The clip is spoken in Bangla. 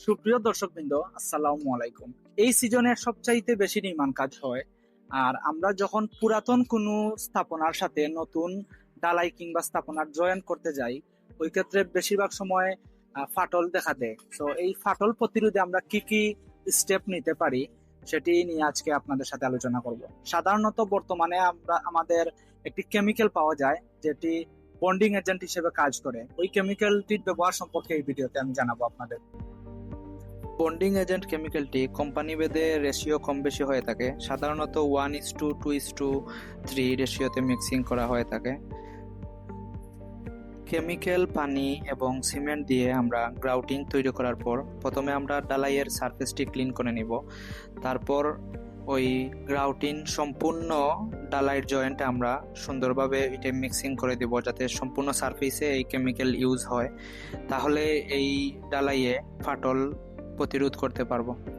সুপ্রিয় দর্শকবৃন্দ, আসসালামু আলাইকুম। এই সিজনের সবচাইতে বেশি নির্মাণ কাজ হয়, আর আমরা যখন পুরাতন কোনো স্থাপনার সাথে নতুন ডালাই কিংবা স্থাপনার জয়েন করতে যাই, ওই ক্ষেত্রে বেশিরভাগ সময় ফাটল দেখা দেয়। তো এই ফাটল প্রতিরোধে আমরা কি কি স্টেপ নিতে পারি, সেটি নিয়ে আজকে আপনাদের সাথে আলোচনা করব। সাধারণত বর্তমানে আমরা, আমাদের একটি কেমিক্যাল পাওয়া যায়, যেটি বন্ডিং এজেন্ট হিসেবে কাজ করে। ওই কেমিক্যালটির ব্যবহার সম্পর্কে এই ভিডিওতে আমি জানাব আপনাদের। বন্ডিং এজেন্ট কেমিক্যালটি কোম্পানি ভেদে রেশিও কম বেশি হয়ে থাকে। সাধারণত one is to two two is to রেশিওতে mixing করা হয়ে থাকে। কেমিক্যাল পানি এবং সিমেন্ট দিয়ে আমরা গ্রাউটিং তৈরি করার পর প্রথমে আমরা ডালাইয়ের সারফেসটি ক্লিন করে নিব। তারপর ওই গ্রাউটিন সম্পূর্ণ ডালাইয়ের জয়েন্টে আমরা সুন্দরভাবে এটা মিক্সিং করে দিব যাতে সম্পূর্ণ সারফেসে এই কেমিক্যাল ইউজ হয়। তাহলে এই ডালাইয়ে ফাটল প্রতিরোধ করতে পারব।